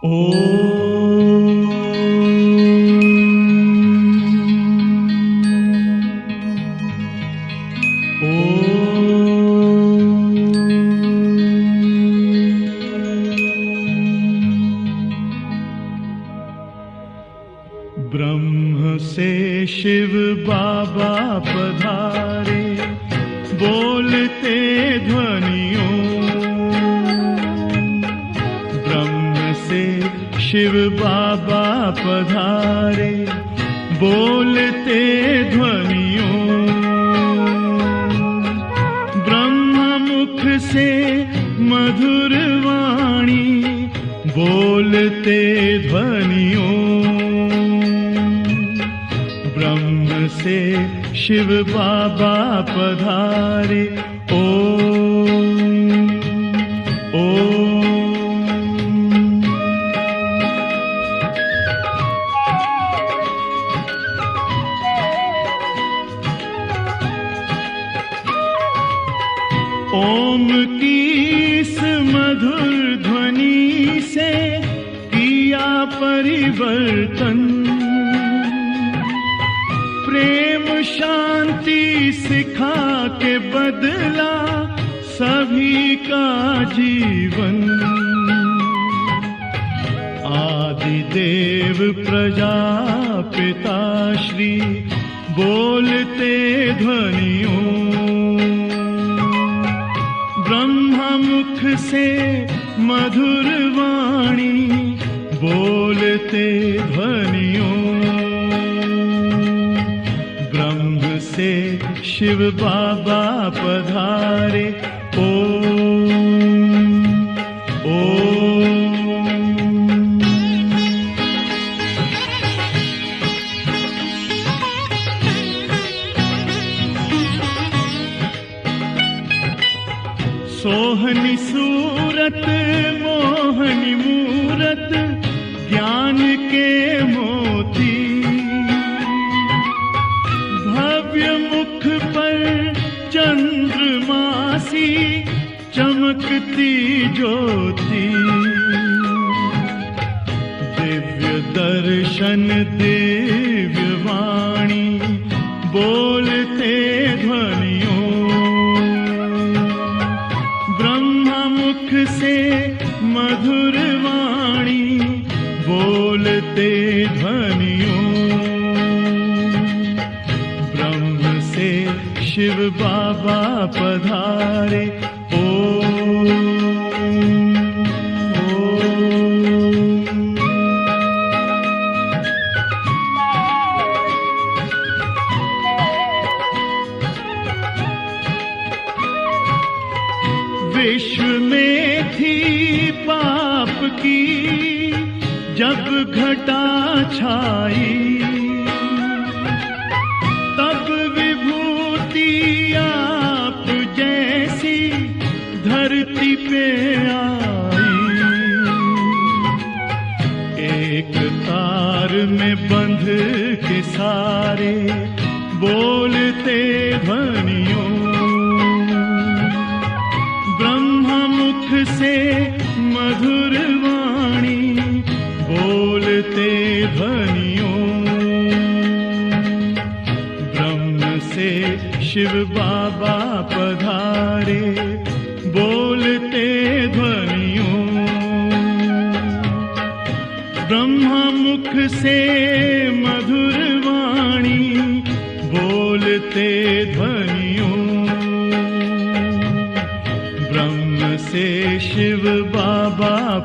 Oh. बोलते ध्वनियों ब्रह्म से शिव बाबा पधारे ओम परिवर्तन। प्रेम शांति सिखा के बदला सभी का जीवन। आदि देव प्रजापिता श्री बोलते ध्वनियों। ब्रह्म मुख से मधुर वाणी बोलते ध्वनियों। ब्रह्म से शिव बाबा पधारे ज्योति। दिव्य दर्शन, दिव्य वाणी, बोलते ध्वनियों। ब्रह्म मुख से मधुर वाणी, बोलते ध्वनियों। ब्रह्म से शिव बाबा पधारे पे आई। एक तार में बंध के सारे बोलते ध्वनियों। ब्रह्म मुख से मधुर वाणी बोलते ध्वनियों। ब्रह्म से शिव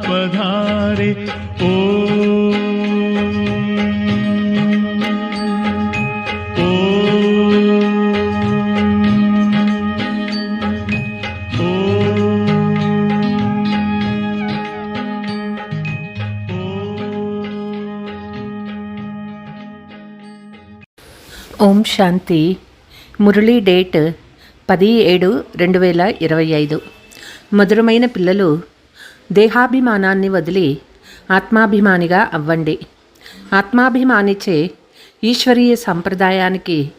પધારે ઓ ఓం శాంతి. మురళీ డేట్ పది ఏడు రెండు వేల ఇరవై ఐదు. మధురమైన పిల్లలు దేహాభిమానాన్ని వదిలి ఆత్మాభిమానిగా అవ్వండి. ఆత్మాభిమానిచే ఈశ్వరీయ సంప్రదాయానికి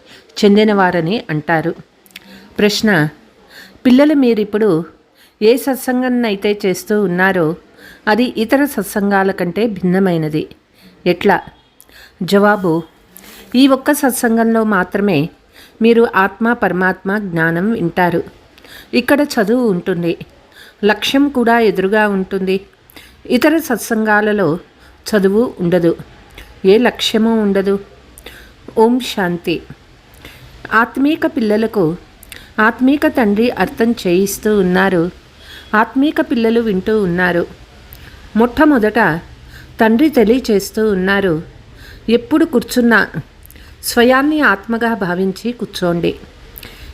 చెందినవారని అంటారు. ప్రశ్న పిల్లలు మీరిప్పుడు ఏ సత్సంగాన్నైతే చేస్తూ ఉన్నారో అది ఇతర సత్సంగాల కంటే భిన్నమైనది. ఎట్లా? జవాబు ఈ ఒక్క సత్సంగంలో మాత్రమే మీరు ఆత్మ పరమాత్మ జ్ఞానం వింటారు. ఇక్కడ చదువు ఉంటుంది. లక్ష్యం కూడా ఎదురుగా ఉంటుంది. ఇతర సత్సంగాలలో చదువు ఉండదు. ఏ లక్ష్యము ఉండదు. ఓం శాంతి. ఆత్మీక పిల్లలకు ఆత్మీక తండ్రి అర్థం చేయిస్తూ ఉన్నారు. ఆత్మీక పిల్లలు వింటూ ఉన్నారు. మొట్టమొదట తండ్రి తెలియచేస్తూ ఉన్నారు. ఎప్పుడు కూర్చున్నా స్వయాన్ని ఆత్మగా భావించి కూర్చోండి.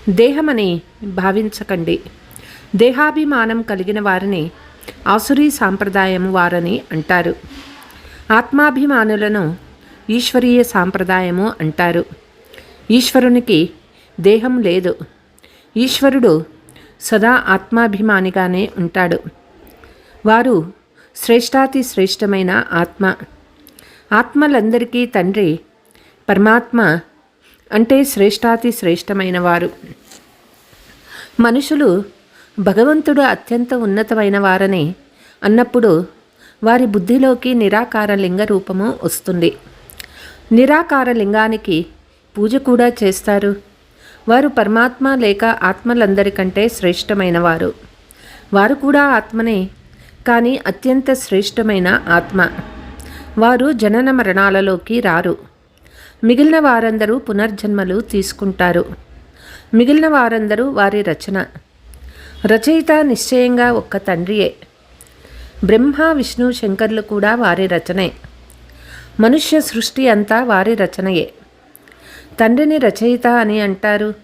దేహమని భావించకండి. దేహాభిమానం కలిగిన వారిని ఆసురీ సాంప్రదాయం వారని అంటారు. ఆత్మాభిమానులను ఈశ్వరీయ సాంప్రదాయము అంటారు. ఈశ్వరునికి దేహం లేదు. ఈశ్వరుడు సదా ఆత్మాభిమానిగానే ఉంటాడు. వారు శ్రేష్టాతి శ్రేష్టమైన ఆత్మ. ఆత్మలందరికీ తండ్రి పరమాత్మ అంటే శ్రేష్టాతి శ్రేష్టమైన వారు. మనుషులు భగవంతుడు అత్యంత ఉన్నతమైన వారని అన్నప్పుడు వారి బుద్ధిలోకి నిరాకార లింగ రూపము వస్తుంది. నిరాకార లింగానికి పూజ కూడా చేస్తారు. వారు పరమాత్మ లేక ఆత్మలందరికంటే శ్రేష్టమైన వారు. వారు కూడా ఆత్మనే కానీ అత్యంత శ్రేష్టమైన ఆత్మ. వారు జనన మరణాలలోకి రారు. మిగిలిన వారందరూ పునర్జన్మలు తీసుకుంటారు. మిగిలిన వారందరూ వారి రచన. రచయిత నిశ్చయంగా ఒక్క తండ్రియే. బ్రహ్మ విష్ణు శంకర్లు కూడా వారి రచనే. మనుష్య సృష్టి అంతా వారి రచనయే. తండ్రిని రచయిత అని అంటారు.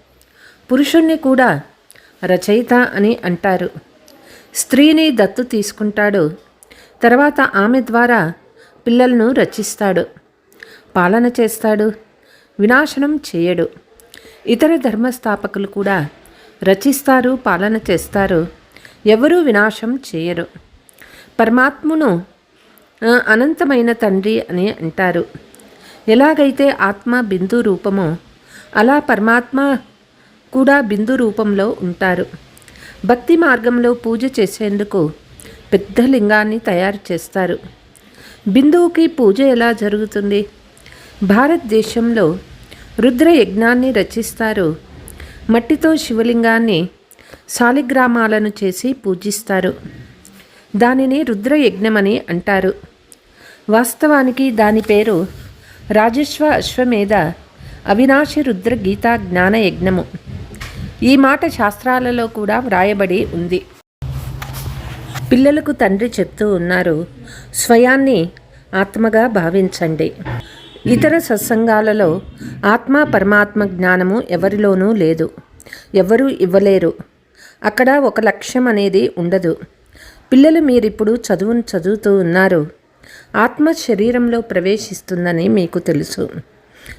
పురుషుణ్ణి కూడా రచయిత అని అంటారు. స్త్రీని దత్తు తీసుకుంటాడు. తర్వాత ఆమె ద్వారా పిల్లలను రచిస్తాడు. పాలన చేస్తాడు. వినాశనం చేయడు. ఇతర ధర్మస్థాపకులు కూడా రచిస్తారు పాలన చేస్తారు ఎవరూ వినాశం చేయరు. పరమాత్మును అనంతమైన తండ్రి అని అంటారు. ఎలాగైతే ఆత్మ బిందు రూపమో అలా పరమాత్మ కూడా బిందు రూపంలో ఉంటారు. భక్తి మార్గంలో పూజ చేసేందుకు పెద్ద లింగాన్ని తయారు చేస్తారు. బిందువుకి పూజ ఎలా జరుగుతుంది? భారతదేశంలో రుద్ర యజ్ఞాన్ని రచిస్తారు మట్టితో శివలింగాన్ని శాలిగ్రామాలను చేసి పూజిస్తారు. దానిని రుద్ర యజ్ఞమని అంటారు. వాస్తవానికి దాని పేరు రాజస్వ అశ్వమేధ అవినాశి రుద్ర గీతా జ్ఞాన యజ్ఞము ఈ మాట శాస్త్రాలలో కూడా వ్రాయబడి ఉంది. పిల్లలకు తండ్రి చెప్తూ ఉన్నారు స్వయాన్ని ఆత్మగా భావించండి. ఇతర సత్సంగాలలో ఆత్మ పరమాత్మ జ్ఞానము ఎవరిలోనూ లేదు. ఎవరూ ఇవ్వలేరు. అక్కడ ఒక లక్ష్యం అనేది ఉండదు. పిల్లలు మీరిప్పుడు చదువును చదువుతూ ఉన్నారు. ఆత్మ శరీరంలో ప్రవేశిస్తుందని మీకు తెలుసు.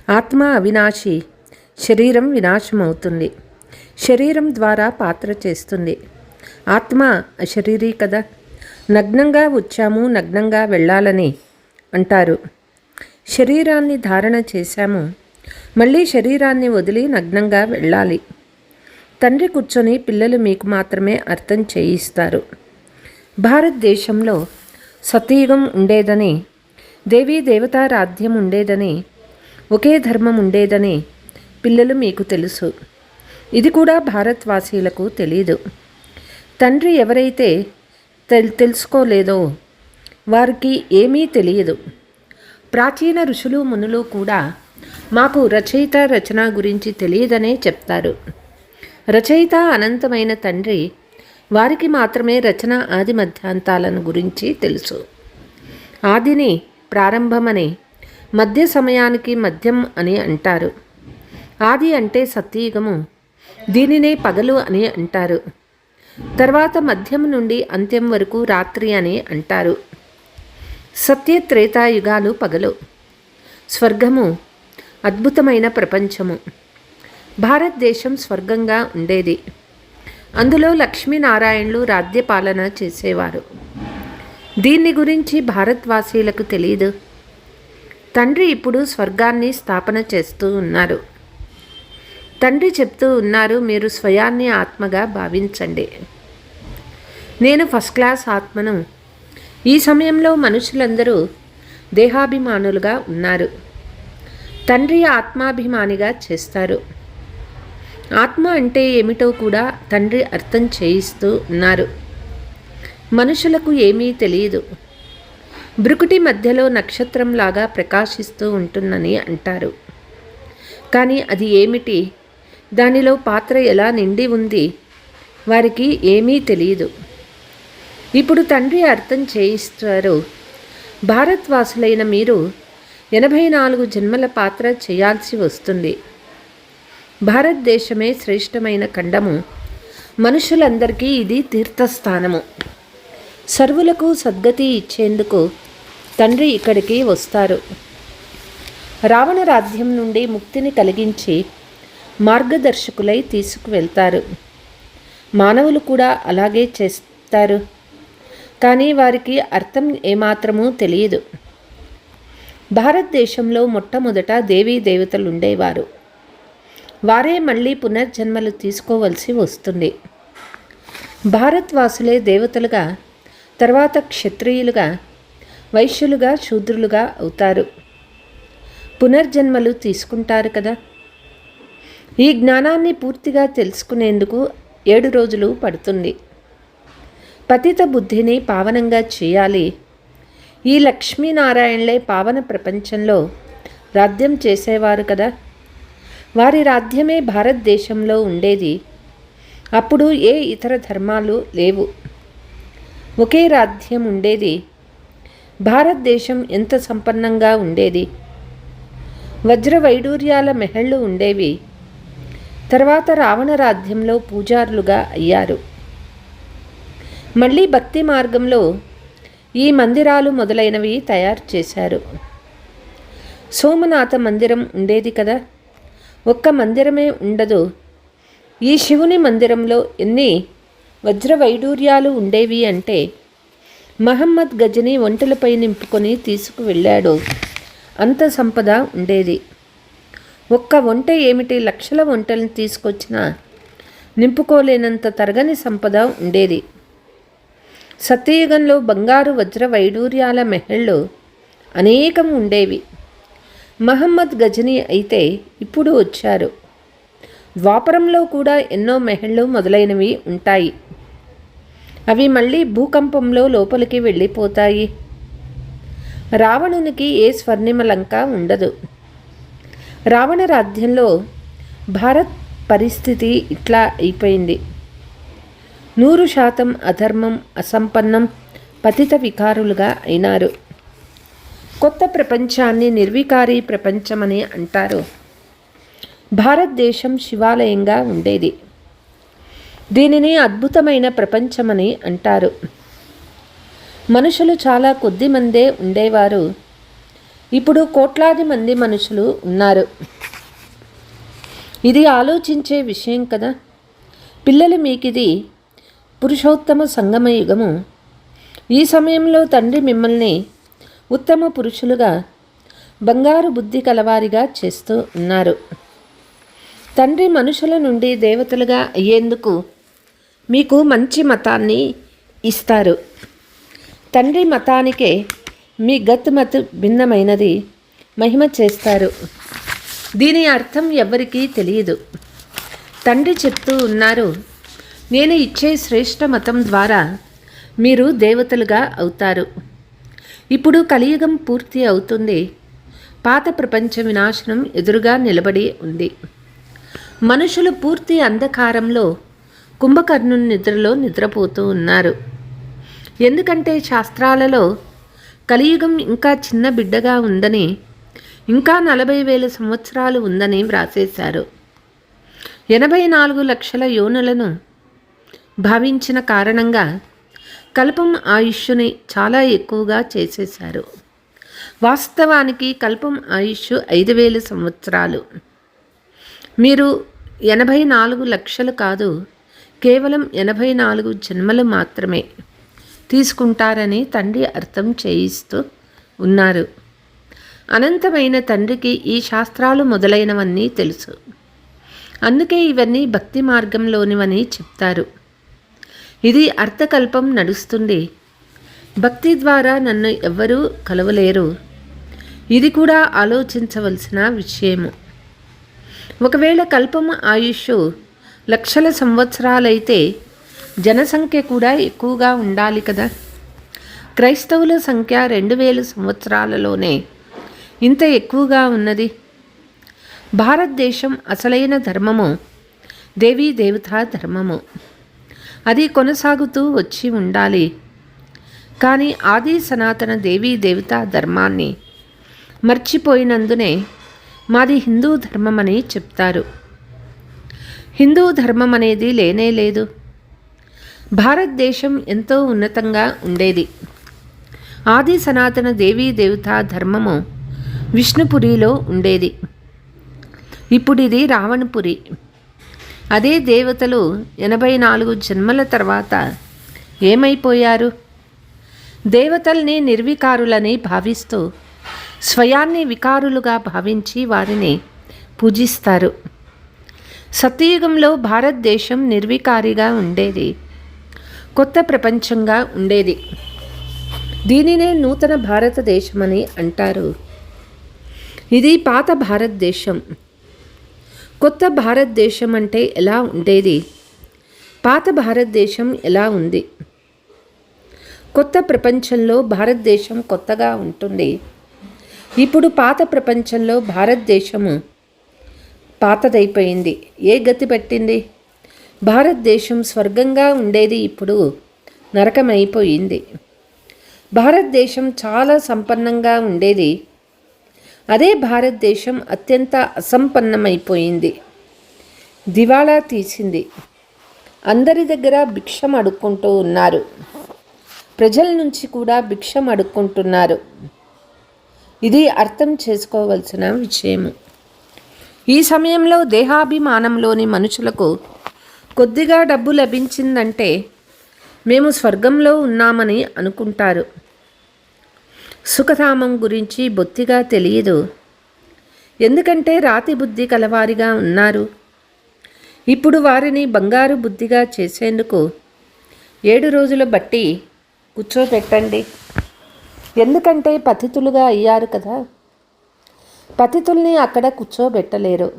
ఆత్మ అవినాశి శరీరం వినాశమవుతుంది. శరీరం ద్వారా పాత్ర చేస్తుంది. ఆత్మ అశరీరీ కదా. నగ్నంగా వచ్చాము నగ్నంగా వెళ్ళాలని అంటారు. శరీరాన్ని ధారణ చేశాము. మళ్ళీ శరీరాన్ని వదిలి నగ్నంగా వెళ్ళాలి. తండ్రి కూర్చొని పిల్లలు మీకు మాత్రమే అర్థం చేయిస్తారు. భారతదేశంలో సతయుగం ఉండేదని దేవీ దేవతారాధ్యం ఉండేదని ఒకే ధర్మం ఉండేదని పిల్లలు మీకు తెలుసు. ఇది కూడా భారత్వాసీలకు తెలియదు తండ్రి ఎవరైతే తెల్ తెలుసుకోలేదో వారికి ఏమీ తెలియదు. ప్రాచీన ఋషులు మునులు కూడా మాకు రచయిత రచన గురించి తెలియదనే చెప్తారు. రచయిత అనంతమైన తండ్రి వారికి మాత్రమే రచన ఆది మధ్యాంతాలను గురించి తెలుసు. ఆదిని ప్రారంభమని మధ్య సమయానికి మధ్యం అని అంటారు. ఆది అంటే సత్యయుగము దీనినే పగలు అని అంటారు. తర్వాత మధ్యం నుండి అంత్యం వరకు రాత్రి అని అంటారు. సత్యత్రేతాయుగాలు పగలు. స్వర్గము అద్భుతమైన ప్రపంచము. భారతదేశం స్వర్గంగా ఉండేది. అందులో లక్ష్మీనారాయణులు రాజ్యపాలన చేసేవారు. దీన్ని గురించి భారత్వాసీలకు తెలియదు తండ్రి ఇప్పుడు స్వర్గాన్ని స్థాపన చేస్తూ ఉన్నారు. తండ్రి చెప్తూ ఉన్నారు మీరు స్వయాన్ని ఆత్మగా భావించండి. నేను ఫస్ట్ క్లాస్ ఆత్మను ఈ సమయంలో మనుషులందరూ దేహాభిమానులుగా ఉన్నారు. తండ్రి ఆత్మాభిమానిగా చేస్తారు. ఆత్మ అంటే ఏమిటో కూడా తండ్రి అర్థం చేయిస్తూ ఉన్నారు. మనుషులకు ఏమీ తెలియదు. బ్రుకుటి మధ్యలో నక్షత్రంలాగా ప్రకాశిస్తూ ఉంటుందని అంటారు. కానీ అది ఏమిటి? దానిలో పాత్ర ఎలా నిండి ఉంది? వారికి ఏమీ తెలియదు. ఇప్పుడు తండ్రి అర్థం చేయిస్తారు. భారత్వాసులైన మీరు ఎనభై నాలుగు జన్మల పాత్ర చేయాల్సి వస్తుంది. భారతదేశమే శ్రేష్టమైన ఖండము. మనుషులందరికీ ఇది తీర్థస్థానము. సర్వులకు సద్గతి ఇచ్చేందుకు తండ్రి ఇక్కడికి వస్తారు. రావణ రాజ్యం నుండి ముక్తిని కలిగించి మార్గదర్శకులై తీసుకువెళ్తారు. మానవులు కూడా అలాగే చేస్తారు. కానీ వారికి అర్థం ఏమాత్రమూ తెలియదు. భారతదేశంలో మొట్టమొదట దేవీ దేవతలు ఉండేవారు వారే మళ్ళీ పునర్జన్మలు తీసుకోవలసి వస్తుంది. భారత్వాసులే దేవతలుగా తర్వాత క్షత్రియులుగా వైశ్యులుగా శూద్రులుగా అవుతారు. పునర్జన్మలు తీసుకుంటారు కదా. ఈ జ్ఞానాన్ని పూర్తిగా తెలుసుకునేందుకు ఏడు రోజులు పడుతుంది. పతిత బుద్ధిని పావనంగా చేయాలి. ఈ లక్ష్మీనారాయణలే పావన ప్రపంచంలో రాధ్యం చేసేవారు కదా. వారి రాజ్యమే భారతదేశంలో ఉండేది. అప్పుడు ఏ ఇతర ధర్మాలు లేవు. ఒకే రాజ్యం ఉండేది. భారతదేశం ఎంత సంపన్నంగా ఉండేది. వజ్ర వైడూర్యాల మెహళ్ళు ఉండేవి. తర్వాత రావణ రాజ్యంలో పూజారులుగా అయ్యారు. మళ్ళీ భక్తి మార్గంలో ఈ మందిరాలు మొదలైనవి తయారు చేశారు. సోమనాథ మందిరం ఉండేది కదా. ఒక్క మందిరమే ఉండదు. ఈ శివుని మందిరంలో ఎన్ని వజ్ర వైడూర్యాలు ఉండేవి అంటే మహమ్మద్ గజని ఒంటెలపై నింపుకొని తీసుకువెళ్ళాడు. అంత సంపద ఉండేది. ఒక్క వంట ఏమిటి లక్షల ఒంటెలను తీసుకొచ్చినా నింపుకోలేనంత తరగని సంపద ఉండేది. సత్యయుగంలో బంగారు వజ్ర వైడూర్యాల మెహళ్ళు అనేకం ఉండేవి. మహమ్మద్ గజని అయితే ఇప్పుడు వచ్చారు. ద్వాపరంలో కూడా ఎన్నో మెహళ్ళు మొదలైనవి ఉంటాయి. అవి మళ్ళీ భూకంపంలో లోపలికి వెళ్ళిపోతాయి. రావణునికి ఏ స్వర్ణిమ లంక ఉండదు. రావణ రాజ్యంలో భారత్ పరిస్థితి ఇట్లా అయిపోయింది. నూరు శాతం అధర్మం అసంపన్నం పతిత వికారులుగా అయినారు. కొత్త ప్రపంచాన్ని నిర్వికారి ప్రపంచమని అంటారు. భారతదేశం శివాలయంగా ఉండేది. దీనిని అద్భుతమైన ప్రపంచమని అంటారు. మనుషులు చాలా కొద్ది మందే ఉండేవారు. ఇప్పుడు కోట్లాది మంది మనుషులు ఉన్నారు. ఇది ఆలోచించే విషయం కదా. పిల్లలు మీకిది పురుషోత్తమ సంగమ యుగము. ఈ సమయంలో తండ్రి మిమ్మల్ని ఉత్తమ పురుషులుగా బంగారు బుద్ధి కలవారిగా చేస్తూ ఉన్నారు. తండ్రి మనుషుల నుండి దేవతలుగా అయ్యేందుకు మీకు మంచి మతాన్ని ఇస్తారు. తండ్రి మతానికే మీ గత్ మత్ భిన్నమైనది మహిమ చేస్తారు. దీని అర్థం ఎవ్వరికీ తెలియదు. తండ్రి చెప్తూ ఉన్నారు నేను ఇచ్చే శ్రేష్ఠ మతం ద్వారా మీరు దేవతలుగా అవుతారు. ఇప్పుడు కలియుగం పూర్తి అవుతుంది. పాత ప్రపంచ వినాశనం ఎదురుగా నిలబడి ఉంది. మనుషులు పూర్తి అంధకారంలో కుంభకర్ణుని నిద్రలో నిద్రపోతూ ఉన్నారు. ఎందుకంటే శాస్త్రాలలో కలియుగం ఇంకా చిన్న బిడ్డగా ఉందని ఇంకా నలభై వేల సంవత్సరాలు ఉందని వ్రాసేశారు. ఎనభై నాలుగు లక్షల యోనులను భావించిన కారణంగా కల్పం ఆయుష్ని చాలా ఎక్కువగా చేసేశారు. వాస్తవానికి కల్పం ఆయుష్ ఐదు వేల సంవత్సరాలు. మీరు ఎనభై నాలుగు లక్షలు కాదు కేవలం ఎనభై నాలుగు జన్మలు మాత్రమే తీసుకుంటారని తండ్రి అర్థం చేయిస్తూ ఉన్నారు. అనంతమైన తండ్రికి ఈ శాస్త్రాలు మొదలైనవన్నీ తెలుసు. అందుకే ఇవన్నీ భక్తి మార్గంలోనివని చెప్తారు. ఇది అర్థకల్పం నడుస్తుంది. భక్తి ద్వారా నన్ను ఎవ్వరూ కలవలేరు. ఇది కూడా ఆలోచించవలసిన విషయము. ఒకవేళ కల్పము ఆయుష్ లక్షల సంవత్సరాలైతే జనసంఖ్య కూడా ఎక్కువగా ఉండాలి కదా. క్రైస్తవుల సంఖ్య రెండు వేల సంవత్సరాలలోనే ఇంత ఎక్కువగా ఉన్నది. భారతదేశం అసలైన ధర్మము దేవీ దేవతా ధర్మము. అది కొనసాగుతూ వచ్చి ఉండాలి. కానీ ఆది సనాతన దేవీ దేవతా ధర్మాన్ని మర్చిపోయినందునే మాది హిందూ ధర్మం అని చెప్తారు. హిందూ ధర్మం అనేది లేనే లేదు. భారతదేశం ఎంతో ఉన్నతంగా ఉండేది. ఆది సనాతన దేవీ దేవతా ధర్మము విష్ణుపురిలో ఉండేది. ఇప్పుడు ఇది రావణపురి. అదే దేవతలు ఎనభై నాలుగు జన్మల తర్వాత ఏమైపోయారు? దేవతల్ని నిర్వికారులని భావిస్తూ స్వయాన్ని వికారులుగా భావించి వారిని పూజిస్తారు. సత్యయుగంలో భారతదేశం నిర్వికారిగా ఉండేది కొత్త ప్రపంచంగా ఉండేది. దీనినే నూతన భారతదేశమని అంటారు. ఇది పాత భారతదేశం. కొత్త భారతదేశం అంటే ఎలా ఉండేది? పాత భారతదేశం ఎలా ఉంది? కొత్త ప్రపంచంలో భారతదేశం కొత్తగా ఉంటుంది. ఇప్పుడు పాత ప్రపంచంలో భారతదేశము పాతదైపోయింది. ఏ గతి పట్టింది? భారతదేశం స్వర్గంగా ఉండేది ఇప్పుడు నరకమైపోయింది. భారతదేశం చాలా సంపన్నంగా ఉండేది. అదే భారతదేశం అత్యంత అసంపన్నమైపోయింది. దివాళా తీసింది. అందరి దగ్గర భిక్షం అడుక్కుంటూ ఉన్నారు. ప్రజల నుంచి కూడా భిక్షం అడుక్కుంటున్నారు. ఇది అర్థం చేసుకోవలసిన విషయము ఈ సమయంలో దేహాభిమానంలోని మనుషులకు కొద్దిగా డబ్బు లభించిందంటే మేము స్వర్గంలో ఉన్నామని అనుకుంటారు. సుఖధామం గురించి బొత్తిగా తెలియదు. ఎందుకంటే రాతి బుద్ధి కలవారిగా ఉన్నారు. ఇప్పుడు వారిని బంగారు బుద్ధిగా చేసేందుకు ఏడు రోజుల బట్టి కూర్చోబెట్టండి ఎందుకంటే పతితులుగా అయ్యారు కదా. పతితుల్ని అక్కడ కూర్చోబెట్టలేరు.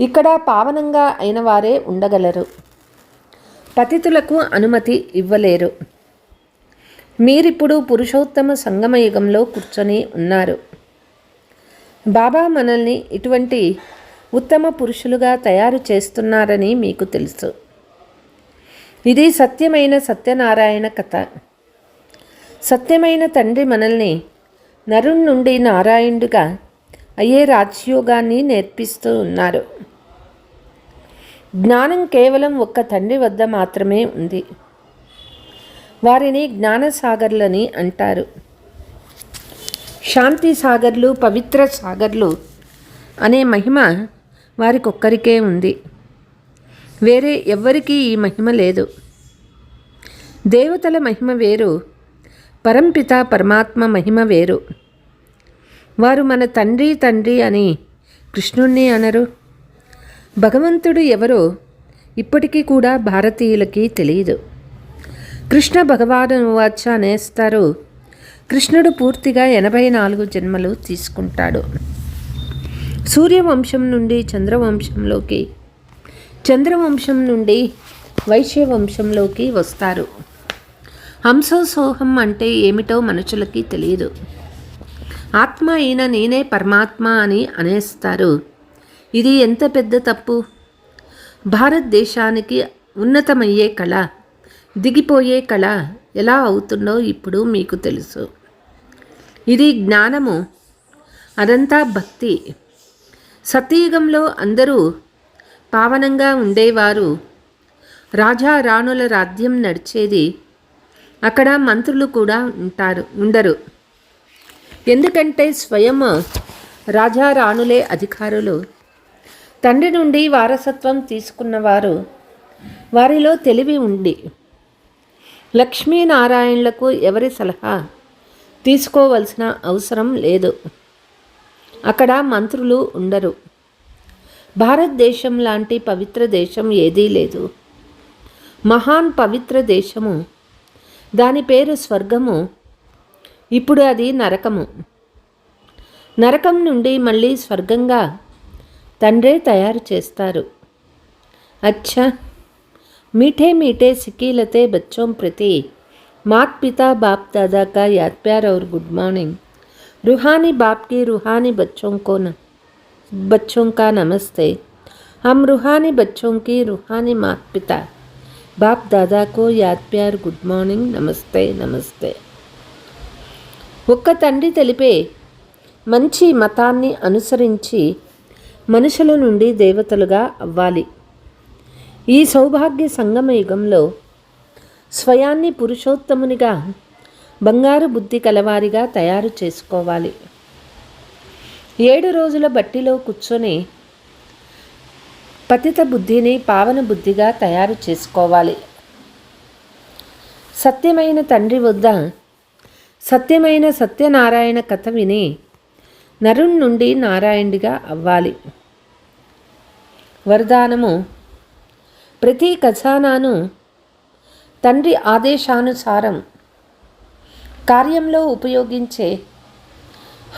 ఇక్కడ పావనంగా అయిన వారే ఉండగలరు. పతితులకు అనుమతి ఇవ్వలేరు. మీరిప్పుడు పురుషోత్తమ సంగమయుగంలో కూర్చొని ఉన్నారు. బాబా మనల్ని ఇటువంటి ఉత్తమ పురుషులుగా తయారు చేస్తున్నారని మీకు తెలుసు. ఇది సత్యమైన సత్యనారాయణ కథ. సత్యమైన తండ్రి మనల్ని నరుణ్ నుండి నారాయణుడిగా అయ్యే రాజ్యోగాన్ని నేర్పిస్తూ ఉన్నారు. జ్ఞానం కేవలం ఒక్క తండ్రి వద్ద మాత్రమే ఉంది. వారిని జ్ఞానసాగర్లని అంటారు. శాంతి సాగర్లు పవిత్ర సాగర్లు అనే మహిమ వారికొక్కరికే ఉంది. వేరే ఎవ్వరికీ ఈ మహిమ లేదు. దేవతల మహిమ వేరు పరంపిత పరమాత్మ మహిమ వేరు. వారు మన తండ్రి తండ్రి అని కృష్ణుణ్ణి అనరు. భగవంతుడు ఎవరో ఇప్పటికీ కూడా భారతీయులకి తెలియదు. కృష్ణ భగవాను వాచ అనేస్తారు కృష్ణుడు పూర్తిగా ఎనభై నాలుగు జన్మలు తీసుకుంటాడు. సూర్యవంశం నుండి చంద్రవంశంలోకి చంద్రవంశం నుండి వైశ్యవంశంలోకి వస్తారు. హంసోసోహం అంటే ఏమిటో మనుషులకి తెలియదు. ఆత్మ అయిన నేనే పరమాత్మ అని అనేస్తారు. ఇది ఎంత పెద్ద తప్పు? భారతదేశానికి ఉన్నతమయ్యే కళ. దిగిపోయే కళ ఎలా అవుతుందో ఇప్పుడు మీకు తెలుసు. ఇది జ్ఞానము. అదంతా భక్తి. సతీయుగంలో అందరూ పావనంగా ఉండేవారు. రాజా రాణుల రాజ్యం నడిచేది అక్కడ మంత్రులు కూడా ఉంటారు ఉండరు. ఎందుకంటే స్వయం రాజా రాణులే అధికారులు. తండ్రి నుండి వారసత్వం తీసుకున్నవారు. వారిలో తెలివి ఉండి లక్ష్మీనారాయణులకు ఎవరి సలహా? తీసుకోవలసిన అవసరం లేదు. అక్కడ మంత్రులు ఉండరు. భారతదేశం లాంటి పవిత్ర దేశం ఏదీ లేదు. మహాన్ పవిత్ర దేశము. దాని పేరు స్వర్గము. ఇప్పుడు అది నరకము. నరకం నుండి మళ్ళీ స్వర్గంగా తండ్రే తయారు చేస్తారు. అచ్చా! मीठे मीठे सिकीलते बच्चों प्रति मात पिता बाप दादा का याद प्यार और गुड मॉर्निंग रूहानी बाप की रूहानी बच्चों को न बच्चों का नमस्ते हम रूहानी बच्चों की रूहानी मात पिता बाप दादा को याद प्यार గుడ్ మార్నింగ్ నమస్తే నమస్తే ఒక్క తండ్రి తెలిపే మంచి మతాన్ని అనుసరించి మనుషుల నుండి దేవతలుగా అవ్వాలి ఈ సౌభాగ్య సంగమ యుగంలో స్వయాన్ని పురుషోత్తమునిగా బంగారు బుద్ధి కలవారిగా తయారు చేసుకోవాలి. ఏడు రోజుల బట్టిలో కూర్చొని పతిత బుద్ధిని పావన బుద్ధిగా తయారు చేసుకోవాలి. సత్యమైన తండ్రి వద్ద సత్యమైన సత్యనారాయణ కథ విని నరుణ్ నుండి నారాయణుడిగా అవ్వాలి. వరదానము ప్రతి ఖజానాను తండ్రి ఆదేశానుసారం కార్యంలో ఉపయోగించే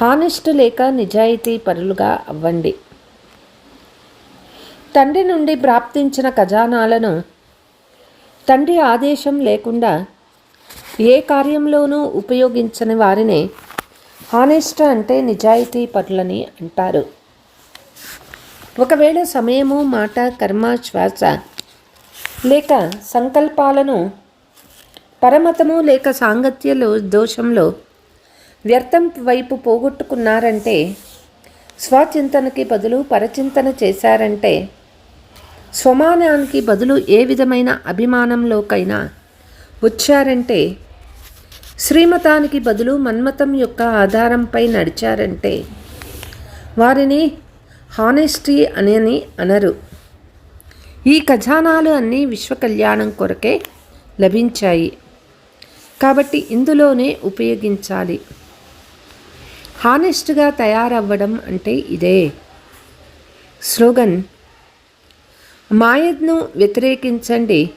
హానెస్ట్ లేక నిజాయితీ పరులుగా అవ్వండి. తండ్రి నుండి ప్రాప్తించిన ఖజానాలను తండ్రి ఆదేశం లేకుండా ఏ కార్యంలోనూ ఉపయోగించని వారినే హానెస్ట్ అంటే నిజాయితీ పరులని అంటారు. ఒకవేళ సమయము మాట కర్మ శ్వాస లేక సంకల్పాలను పరమతము లేక సాంగత్యలో దోషంలో వ్యర్థం వైపు పోగొట్టుకున్నారంటే స్వచింతనకి బదులు పరచింతన చేశారంటే స్వమానానికి బదులు ఏ విధమైన అభిమానంలోకైనా వచ్చారంటే శ్రీమతానికి బదులు మన్మతం యొక్క ఆధారంపై నడిచారంటే వారిని హానెస్టీ అని అనరు. ఈ ఖజానాలు అన్నీ విశ్వ కళ్యాణం కొరకే లభించాయి. కాబట్టి ఇందులోనే ఉపయోగించాలి. హానెస్ట్గా తయారవ్వడం అంటే ఇదే. స్లోగన్ మాయను వ్యతిరేకించండి.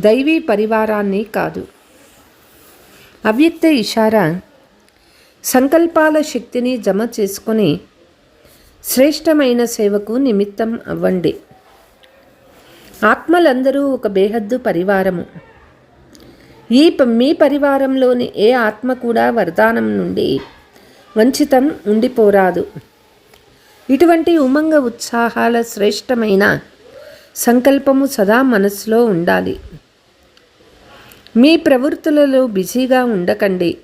దైవీ పరివారాన్ని కాదు. అవ్యక్త ఇషారా సంకల్పాల శక్తిని జమ చేసుకొని శ్రేష్టమైన సేవకు నిమిత్తం అవ్వండి. ఆత్మలందరూ ఒక బేహద్దు పరివారము. ఈ మీ పరివారంలోని ఏ ఆత్మ కూడా వరదానం నుండి వంచితం ఉండిపోరాదు. ఇటువంటి ఉమంగ ఉత్సాహాల శ్రేష్టమైన సంకల్పము సదా మనసులో ఉండాలి. మీ ప్రవృత్తులలో బిజీగా ఉండకండి.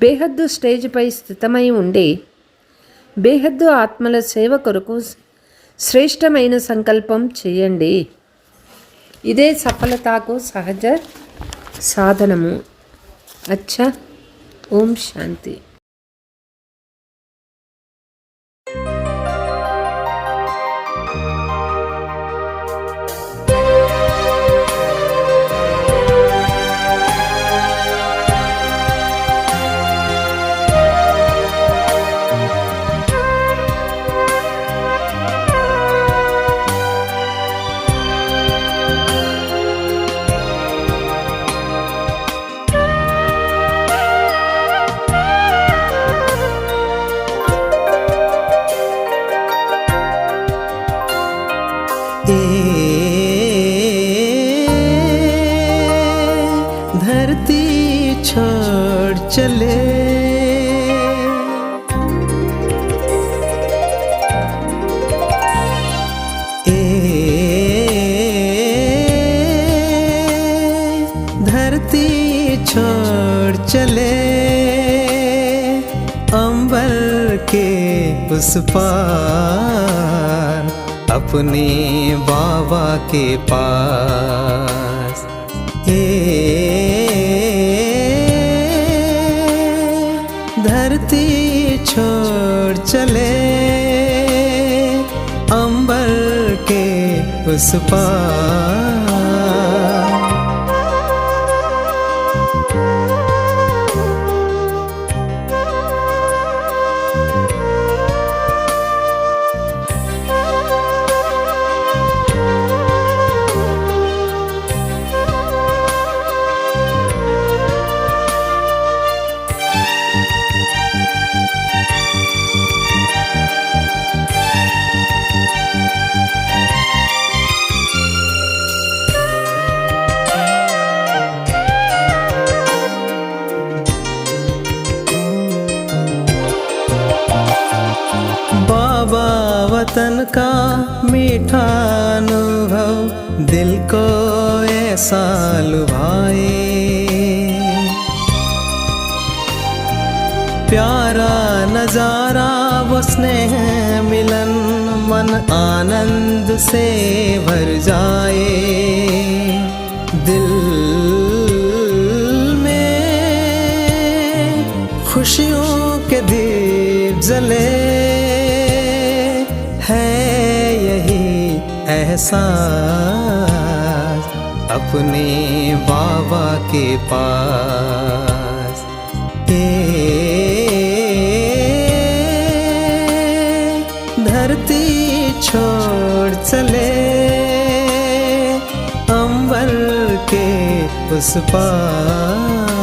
బేహద్దు స్టేజ్పై స్థితమై ఉండి బేహద్దు ఆత్మల సేవ కొరకు శ్రేష్టమైన సంకల్పం చేయండి. ఇదే సఫలతకు సహజ సాధనము. అచ్చా. ఓం శాంతి. उस पार अपने बाबा के पास। ए धरती छोड़ चले अंबर के उस पार। मीठा अनुभव दिल को ऐसा लुभाए प्यारा नज़ारा वो स्नेह मिलन, मन आनंद से भर जाए। दिल में खुशियों के दीप जले। एहसास अपने बाबा के पास। ये धरती छोड़ चले अंबर के उस पार।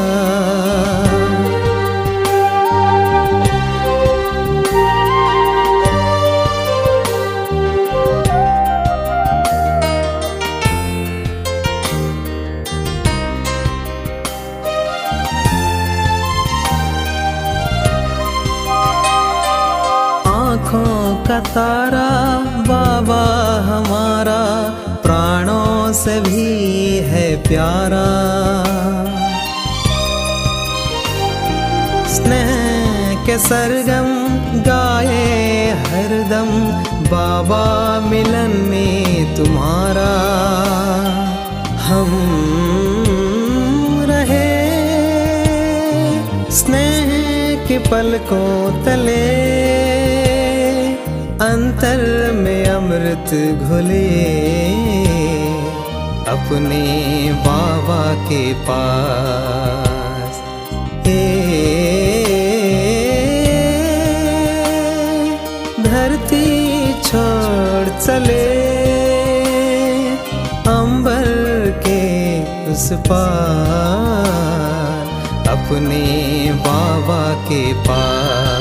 तारा, बाबा हमारा, प्राणों से भी है प्यारा। स्नेह के सरगम गाए हरदम बाबा मिलन में तुम्हारा। हम रहे स्नेह के पलकों तले अंतर में अमृत घुले, अपने बाबा के पास। ए धरती छोड़ चले, अंबर के उस पार, अपने बाबा के पास।